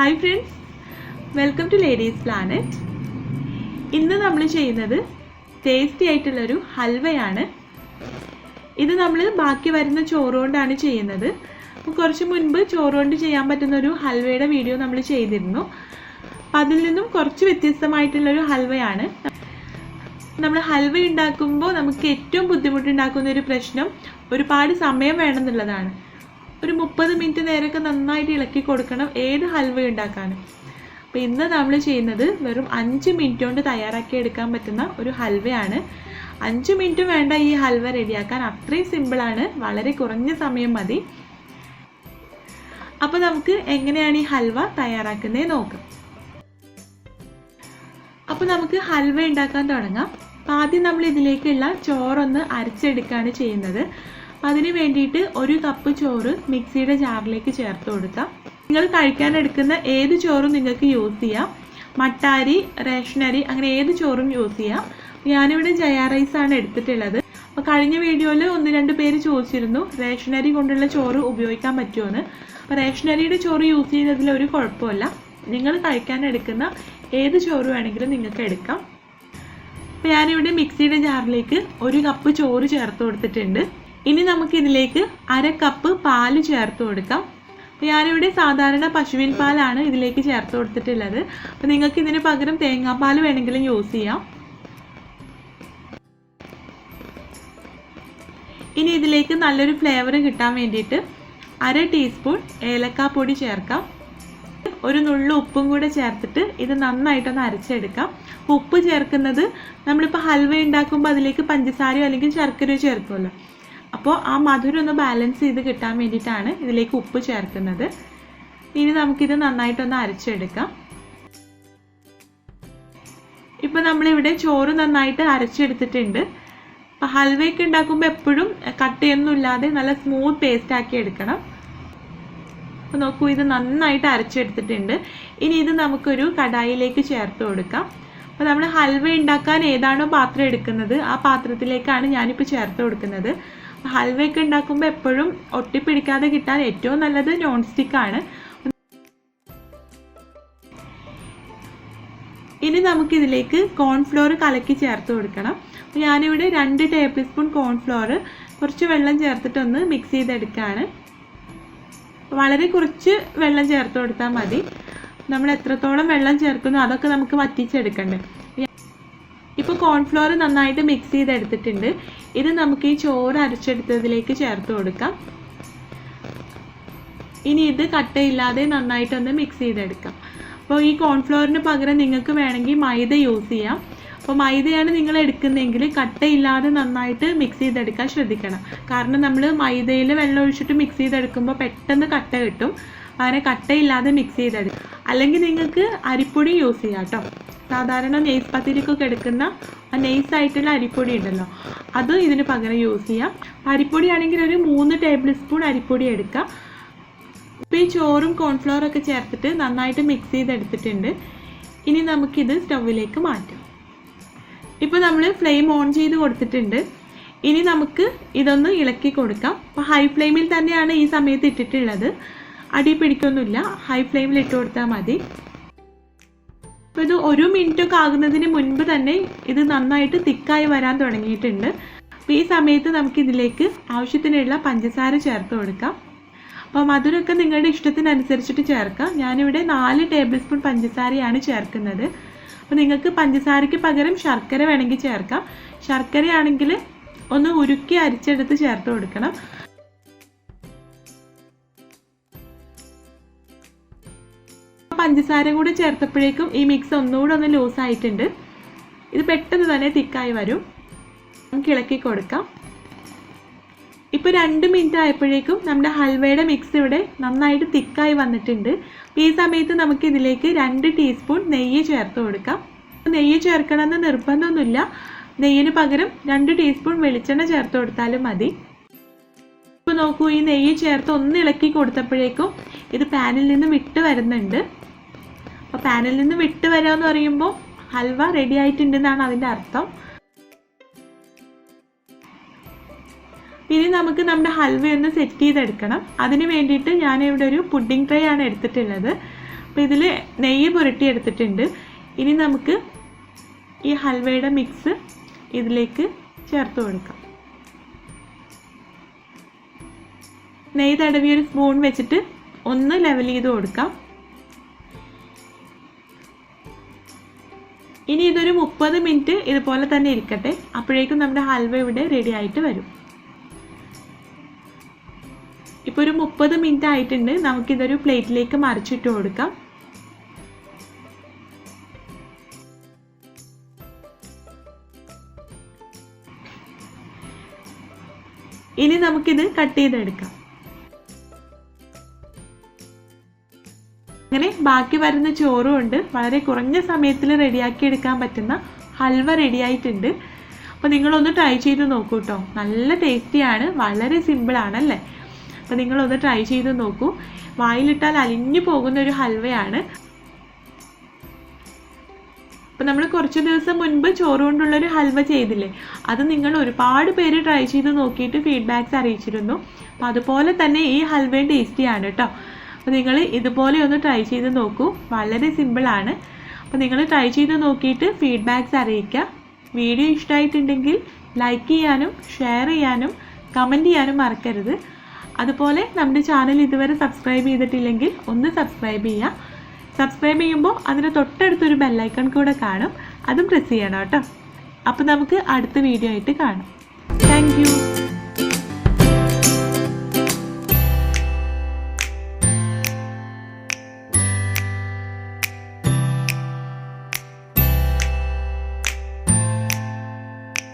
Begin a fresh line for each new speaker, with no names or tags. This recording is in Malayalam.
Hi friends welcome to ladies planet ഇന്ന് നമ്മൾ ചെയ്യുന്നത് ടേസ്റ്റി ആയിട്ടുള്ളൊരു ഹൽവയാണ്. ഇത് നമ്മൾ ബാക്കി വരുന്ന ചോറുകൊണ്ടാണ് ചെയ്യുന്നത്. അപ്പോൾ കുറച്ച് മുൻപ് ചോറുകൊണ്ട് ചെയ്യാൻ പറ്റുന്ന ഒരു ഹൽവയുടെ വീഡിയോ നമ്മൾ ചെയ്തിരുന്നു. അപ്പം അതിൽ നിന്നും കുറച്ച് വ്യത്യസ്തമായിട്ടുള്ളൊരു ഹൽവയാണ്. നമ്മൾ ഹൽവ ഉണ്ടാക്കുമ്പോൾ നമുക്ക് ഏറ്റവും ബുദ്ധിമുട്ടുണ്ടാക്കുന്ന ഒരു പ്രശ്നം ഒരുപാട് സമയം വേണമെന്നുള്ളതാണ്. ഒരു മുപ്പത് മിനിറ്റ് നേരമൊക്കെ നന്നായിട്ട് ഇളക്കി കൊടുക്കണം. ഏത് ഹൽവ ഉണ്ടാക്കാനും. അപ്പോൾ ഇന്ന് നമ്മൾ ചെയ്യുന്നത് വെറും അഞ്ച് മിനിറ്റ് കൊണ്ട് തയ്യാറാക്കി എടുക്കാൻ പറ്റുന്ന ഒരു ഹൽവയാണ്. അഞ്ച് മിനിറ്റ് വേണ്ട ഈ ഹൽവ റെഡിയാക്കാൻ അത്രയും സിമ്പിളാണ് വളരെ കുറഞ്ഞ സമയം മതി. അപ്പോൾ നമുക്ക് എങ്ങനെയാണ് ഈ ഹൽവ തയ്യാറാക്കുന്നത് നോക്കാം. അപ്പോൾ നമുക്ക് ഹൽവ ഉണ്ടാക്കാൻ തുടങ്ങാം. ആദ്യം നമ്മൾ ഇതിലേക്കുള്ള ചോറൊന്ന് അരച്ചെടുക്കുകയാണ് ചെയ്യുന്നത്. അതിന് വേണ്ടിയിട്ട് ഒരു കപ്പ് ചോറ് മിക്സിയുടെ ജാറിലേക്ക് ചേർത്ത് കൊടുക്കാം. നിങ്ങൾ കഴിക്കാൻ എടുക്കുന്ന ഏത് ചോറും നിങ്ങൾക്ക് യൂസ് ചെയ്യാം. മട്ടാരി റേഷനരി അങ്ങനെ ഏത് ചോറും യൂസ് ചെയ്യാം. ഞാനിവിടെ ജയാ റൈസാണ് എടുത്തിട്ടുള്ളത്. അപ്പോൾ കഴിഞ്ഞ വീഡിയോയിൽ ഒന്ന് രണ്ട് പേര് ചോദിച്ചിരുന്നു റേഷനരി കൊണ്ടുള്ള ചോറ് ഉപയോഗിക്കാൻ പറ്റുമെന്ന് അപ്പോൾ റേഷനരിയുടെ ചോറ് യൂസ് ചെയ്യുന്നതിൽ ഒരു കുഴപ്പമില്ല. നിങ്ങൾ കഴിക്കാൻ എടുക്കുന്ന ഏത് ചോറ് വേണമെങ്കിലും നിങ്ങൾക്ക് എടുക്കാം. അപ്പോൾ ഞാനിവിടെ മിക്സിയുടെ ജാറിലേക്ക് ഒരു കപ്പ് ചോറ് ചേർത്ത് കൊടുത്തിട്ടുണ്ട്. ഇനി നമുക്ക് ഇതിലേക്ക് അര കപ്പ് പാൽ ചേർത്ത് കൊടുക്കാം. ഞാനിവിടെ സാധാരണ പശുവിൻ പാലാണ് ഇതിലേക്ക് ചേർത്ത് കൊടുത്തിട്ടുള്ളത്. അപ്പോൾ നിങ്ങൾക്ക് ഇതിന് പകരം തേങ്ങാപ്പാൽ വേണമെങ്കിലും യൂസ് ചെയ്യാം. ഇനി ഇതിലേക്ക് നല്ലൊരു ഫ്ലേവർ കിട്ടാൻ വേണ്ടിയിട്ട് അര ടീസ്പൂൺ ഏലക്കാപ്പൊടി ചേർക്കാം. ഒരു നുള്ളു ഉപ്പും കൂടെ ചേർത്തിട്ട് ഇത് നന്നായിട്ടൊന്ന് അരച്ചെടുക്കാം. ഉപ്പ് ചേർക്കുന്നത് നമ്മളിപ്പോൾ ഹൽവ ഉണ്ടാക്കുമ്പോൾ അതിലേക്ക് പഞ്ചസാരയോ അല്ലെങ്കിൽ ശർക്കരയോ ചേർക്കുമല്ലോ അപ്പോൾ ആ മധുരം ഒന്ന് ബാലൻസ് ചെയ്ത് കിട്ടാൻ വേണ്ടിയിട്ടാണ് ഇതിലേക്ക് ഉപ്പ് ചേർക്കുന്നത്. ഇനി നമുക്കിത് നന്നായിട്ടൊന്ന് അരച്ചെടുക്കാം. ഇപ്പം നമ്മളിവിടെ ചോറ് നന്നായിട്ട് അരച്ചെടുത്തിട്ടുണ്ട്. അപ്പോൾ ഹൽവയൊക്കെ ഉണ്ടാക്കുമ്പോൾ എപ്പോഴും കട്ടയൊന്നും ഇല്ലാതെ നല്ല സ്മൂത്ത് പേസ്റ്റ് ആക്കി എടുക്കണം. അപ്പോൾ നോക്കൂ ഇത് നന്നായിട്ട് അരച്ചെടുത്തിട്ടുണ്ട്. ഇനി ഇത് നമുക്കൊരു കടായിലേക്ക് ചേർത്ത് കൊടുക്കാം. അപ്പോൾ നമ്മൾ ഹൽവ ഉണ്ടാക്കാൻ ഏതാണോ പാത്രം എടുക്കുന്നത് ആ പാത്രത്തിലേക്കാണ് ഞാനിപ്പോൾ ചേർത്ത് കൊടുക്കുന്നത്. ഹൽവയൊക്കെ ഉണ്ടാക്കുമ്പോൾ എപ്പോഴും ഒട്ടിപ്പിടിക്കാതെ കിട്ടാൻ ഏറ്റവും നല്ലത് നോൺ സ്റ്റിക്കാണ് ഇനി നമുക്കിതിലേക്ക് കോൺഫ്ലോർ കലക്കി ചേർത്ത് കൊടുക്കണം. അപ്പോൾ ഞാനിവിടെ രണ്ട് ടേബിൾ സ്പൂൺ കോൺഫ്ലോർ കുറച്ച് വെള്ളം ചേർത്തിട്ടൊന്ന് മിക്സ് ചെയ്തെടുക്കുകയാണ് വളരെ കുറച്ച് വെള്ളം ചേർത്ത് കൊടുത്താൽ മതി. നമ്മൾ എത്രത്തോളം വെള്ളം ചേർക്കുന്നു അതൊക്കെ നമുക്ക് വറ്റിച്ചെടുക്കണ്ടേ. ഇപ്പോൾ കോൺഫ്ലോർ നന്നായിട്ട് മിക്സ് ചെയ്തെടുത്തിട്ടുണ്ട്. ഇത് നമുക്ക് ഈ ചോറ് അരച്ചെടുത്തതിലേക്ക് ചേർത്ത് കൊടുക്കാം. ഇനി ഇത് കട്ടയില്ലാതെ നന്നായിട്ടൊന്ന് മിക്സ് ചെയ്തെടുക്കാം. അപ്പോൾ ഈ കോൺഫ്ലോറിന് പകരം നിങ്ങൾക്ക് വേണമെങ്കിൽ മൈദ യൂസ് ചെയ്യാം. അപ്പോൾ മൈദയാണ് നിങ്ങൾ എടുക്കുന്നതെങ്കിൽ കട്ടയില്ലാതെ നന്നായിട്ട് മിക്സ് ചെയ്തെടുക്കാൻ ശ്രദ്ധിക്കണം. കാരണം നമ്മൾ മൈദയിൽ വെള്ളം ഒഴിച്ചിട്ട് മിക്സ് ചെയ്തെടുക്കുമ്പോൾ പെട്ടെന്ന് കട്ട കിട്ടും. അങ്ങനെ കട്ടയില്ലാതെ മിക്സ് ചെയ്തെടുക്കും അല്ലെങ്കിൽ നിങ്ങൾക്ക് അരിപ്പൊടി യൂസ് ചെയ്യാം കേട്ടോ. സാധാരണ നെയ്സ് പത്തിരിക്കൊക്കെ എടുക്കുന്ന ആ നെയ്സ് ആയിട്ടുള്ള അരിപ്പൊടി ഉണ്ടല്ലോ. അത് ഇതിന് പകരം യൂസ് ചെയ്യാം. അരിപ്പൊടി ആണെങ്കിൽ ഒരു മൂന്ന് ടേബിൾ സ്പൂൺ അരിപ്പൊടി എടുക്കാം. ഇപ്പോൾ ഈ ചോറും കോൺഫ്ലവറും ഒക്കെ ചേർത്തിട്ട് നന്നായിട്ട് മിക്സ് ചെയ്തെടുത്തിട്ടുണ്ട്. ഇനി നമുക്കിത് സ്റ്റൗവിലേക്ക് മാറ്റാം. ഇപ്പോൾ നമ്മൾ ഫ്ലെയിം ഓൺ ചെയ്ത് കൊടുത്തിട്ടുണ്ട്. ഇനി നമുക്ക് ഇതൊന്ന് ഇളക്കി കൊടുക്കാം. അപ്പോൾ ഹൈ ഫ്ലെയിമിൽ തന്നെയാണ് ഈ സമയത്ത് ഇട്ടിട്ടുള്ളത്. അടി പിടിക്കൊന്നുമില്ല. ഹൈ ഫ്ലെയിമിൽ ഇട്ട് കൊടുത്താൽ മതി. അപ്പോൾ ഇത് ഒരു മിനിറ്റ് ഒക്കെ ആകുന്നതിന് മുൻപ് തന്നെ ഇത് നന്നായിട്ട് തിക്കായി വരാൻ തുടങ്ങിയിട്ടുണ്ട്. അപ്പോൾ ഈ സമയത്ത് നമുക്ക് ഇതിലേക്ക് ആവശ്യത്തിനുള്ള പഞ്ചസാര ചേർത്ത് കൊടുക്കാം. അപ്പോൾ മധുരമൊക്കെ നിങ്ങളുടെ ഇഷ്ടത്തിനനുസരിച്ചിട്ട് ചേർക്കാം. ഞാനിവിടെ നാല് ടേബിൾ സ്പൂൺ പഞ്ചസാരയാണ് ചേർക്കുന്നത്. അപ്പോൾ നിങ്ങൾക്ക് പഞ്ചസാരയ്ക്ക് പകരം ശർക്കര വേണമെങ്കിൽ ചേർക്കാം. ശർക്കരയാണെങ്കിൽ ഒന്ന് ഉരുക്കി അരിച്ചെടുത്ത് ചേർത്ത് കൊടുക്കണം. പഞ്ചസാര കൂടി ചേർത്തപ്പോഴേക്കും ഈ മിക്സ് ഒന്നുകൂടെ ഒന്ന് ലൂസ് ആയിട്ടുണ്ട്. ഇത് പെട്ടെന്ന് തന്നെ തിക്കായി വരും. നമുക്ക് ഇളക്കി കൊടുക്കാം. ഇപ്പോൾ രണ്ട് മിനിറ്റ് ആയപ്പോഴേക്കും നമ്മുടെ ഹൽവയുടെ മിക്സ് ഇവിടെ നന്നായിട്ട് തിക്കായി വന്നിട്ടുണ്ട്. ഈ സമയത്ത് നമുക്ക് ഇതിലേക്ക് രണ്ട് ടീസ്പൂൺ നെയ്യ് ചേർത്ത് കൊടുക്കാം. നെയ്യ് ചേർക്കണമെന്ന് നിർബന്ധമൊന്നുമില്ല. നെയ്യിന് പകരം രണ്ട് ടീസ്പൂൺ വെളിച്ചെണ്ണ ചേർത്ത് കൊടുത്താലും മതി. ഇപ്പോൾ നോക്കൂ ഈ നെയ്യ് ചേർത്ത് ഒന്ന് ഇളക്കി കൊടുത്തപ്പോഴേക്കും ഇത് പാനിൽ നിന്ന് വിട്ട് വരുന്നുണ്ട്. അപ്പോൾ പാനിൽ നിന്ന് വിട്ട് എന്ന് പറയുമ്പോൾ ഹൽവ റെഡി ആയിട്ടുണ്ടെന്നാണ് അതിന്റെ അർത്ഥം. ഇനി നമുക്ക് നമ്മുടെ ഹൽവ ഒന്ന് സെറ്റ് ചെയ്തെടുക്കണം. അതിന് വേണ്ടിയിട്ട് ഞാനിവിടെ ഒരു പുഡിംഗ് ട്രേ ആണ് എടുത്തിട്ടുള്ളത്. അപ്പോൾ ഇതിൽ നെയ്യ് പുരട്ടി എടുത്തിട്ടുണ്ട്. ഇനി നമുക്ക് ഈ ഹൽവയുടെ മിക്സ് ഇതിലേക്ക് ചേർത്ത് കൊടുക്കാം. നെയ്യ് തടവിയ ഒരു സ്പൂൺ വെച്ചിട്ട് ഒന്ന് ലെവൽ ചെയ്ത് കൊടുക്കാം. ഇനി ഇതൊരു മുപ്പത് മിനിറ്റ് ഇതുപോലെ തന്നെ ഇരിക്കട്ടെ. അപ്പോഴേക്കും നമ്മുടെ ഹൽവ ഇവിടെ റെഡി ആയിട്ട് വരും. ഇപ്പോൾ ഒരു മുപ്പത് മിനിറ്റ് ആയിട്ടുണ്ട്. നമുക്കിതൊരു പ്ലേറ്റിലേക്ക് മറിച്ചിട്ട് കൊടുക്കാം. ഇനി നമുക്കിത് കട്ട് ചെയ്തെടുക്കാം. അങ്ങനെ ബാക്കി വരുന്ന ചോറും ഉണ്ട്. വളരെ കുറഞ്ഞ സമയത്തിൽ റെഡിയാക്കി എടുക്കാൻ പറ്റുന്ന ഹൽവ റെഡിയായിട്ടുണ്ട്. അപ്പോൾ നിങ്ങളൊന്ന് ട്രൈ ചെയ്ത് നോക്കൂ കേട്ടോ നല്ല ടേസ്റ്റിയാണ് വളരെ സിമ്പിളാണല്ലേ അപ്പോൾ നിങ്ങളൊന്ന് ട്രൈ ചെയ്ത് നോക്കൂ. വായിലിട്ടാൽ അലിഞ്ഞു പോകുന്ന ഒരു ഹൽവയാണ്. അപ്പോൾ നമ്മൾ കുറച്ച് ദിവസം മുൻപ് ചോറ് കൊണ്ടുള്ളൊരു ഹൽവ ചെയ്തില്ലേ? അത് നിങ്ങൾ ഒരുപാട് പേര് ട്രൈ ചെയ്ത് നോക്കിയിട്ട് ഫീഡ്ബാക്ക്സ് അറിയിച്ചിരുന്നു. അപ്പോൾ അതുപോലെ തന്നെ ഈ ഹൽവയും ടേസ്റ്റിയാണ് കേട്ടോ അപ്പോൾ നിങ്ങൾ ഇതുപോലെ ഒന്ന് ട്രൈ ചെയ്ത് നോക്കൂ. വളരെ സിമ്പിളാണ് അപ്പോൾ നിങ്ങൾ ട്രൈ ചെയ്ത് നോക്കിയിട്ട് ഫീഡ്ബാക്ക്സ് അറിയിക്കുക. വീഡിയോ ഇഷ്ടമായിട്ടുണ്ടെങ്കിൽ ലൈക്ക് ചെയ്യാനും ഷെയർ ചെയ്യാനും കമന്റ് ചെയ്യാനും മറക്കരുത്. അതുപോലെ നമ്മുടെ ചാനൽ ഇതുവരെ സബ്സ്ക്രൈബ് ചെയ്തിട്ടില്ലെങ്കിൽ ഒന്ന് സബ്സ്ക്രൈബ് ചെയ്യുക. സബ്സ്ക്രൈബ് ചെയ്യുമ്പോൾ അതിന് തൊട്ടടുത്തൊരു ബെല്ലൈക്കൺ കൂടെ കാണും. അതും പ്രസ് ചെയ്യണം കേട്ടോ. അപ്പോൾ നമുക്ക് അടുത്ത വീഡിയോ ആയിട്ട് കാണാം. താങ്ക്